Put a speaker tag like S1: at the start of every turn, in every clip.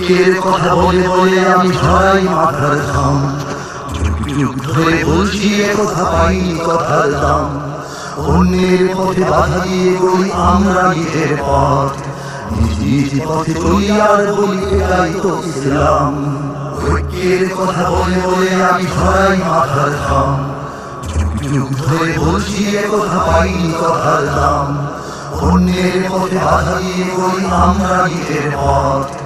S1: ঐক্যের কথা বলে বলে আমি ঝরাই মাথার ঘাম। ধরে বলছি কথা পাইনি কথার দাম। অন্যের পথে বাধা দিয়ে গড়ি আমরা নিজের পথ। নিজ পথে চলি বলি এটাই তো ইসলাম। ঐক্যের কথা বলে বলে আমি ঝরাই মাথার ঘাম। ধরে বলছি কথা পাইনি কথার দাম। অন্যের পথে বাধা দিয়ে গড়ি আমরা নিজের পথ।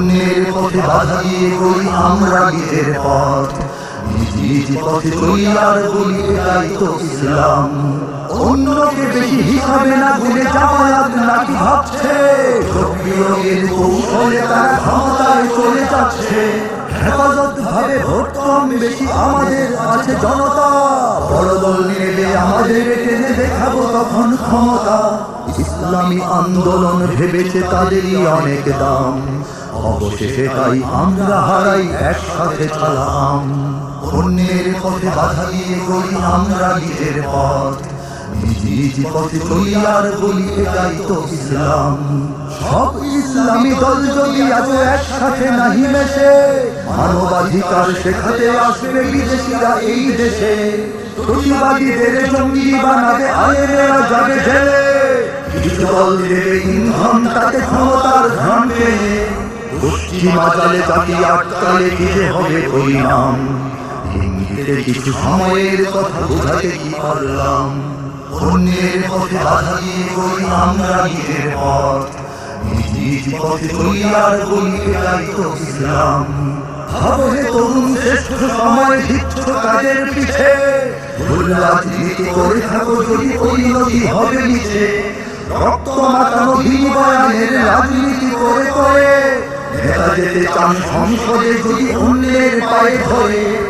S1: অন্যের পথে বাধা করি আমরা নিজের পথ। নিজ পথে চলি আর বলি তাই তো ইসলাম। অন্যকে বেশি হিসাবে না ভুলে জামায়াত নাকি ভাবছে। সক্রিয়ের কৌশলে তারা ক্ষমতায় চলে যাচ্ছে। হেফাজত ভাবে ভোট কম বেশি আমাদের আছে জনতা। বড় দল নেবে আমাদের টেনে দেখাবো তখন ক্ষমতা। ইসলামী আন্দোলন ভেবেছে তাদেরই অনেক দাম। অবশেষে তাই আমরা হারাই, একসাথে চালাম। অন্যের পথে বাধা দিয়ে করি আমরা নিজের পথ। নিজ নিজ পথে চলি আর বলি এটাই তো ইসলাম। সব ইসলামী দল যদি আজ একসাথে নাহি মেশে, মানবাধিকার শেখাতে আসবে বিদেশিরা এই দেশে। প্রতিবাদীদের জঙ্গি বানাবে যাবে জেলে। দেবে ইন্ধন তাতে ক্ষমতার পশ্চিমা জালে জাতি আটকালে দিতে হবে পরিণাম। কিছু সময়ের কথা বোঝাতে কি পারলাম? অন্যের পথে বাধা দিয়ে করি আমরা নিজের পথ। নিজ পথে আর বলি এটাই তো ইসলাম। ভাবো তরুণ শ্রেষ্ঠ সময় দিচ্ছ কাজের পিছে। ভুল রাজনীতি করে থাকো যদি পরিণতি হবে নিচে। রক্ত মাতানো বিনিময়ের রাজনীতি করে করে। নেতা যেতে চান সংসদে যদি অন্যের পায়ে ধরে।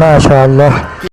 S2: মাশাআল্লাহ।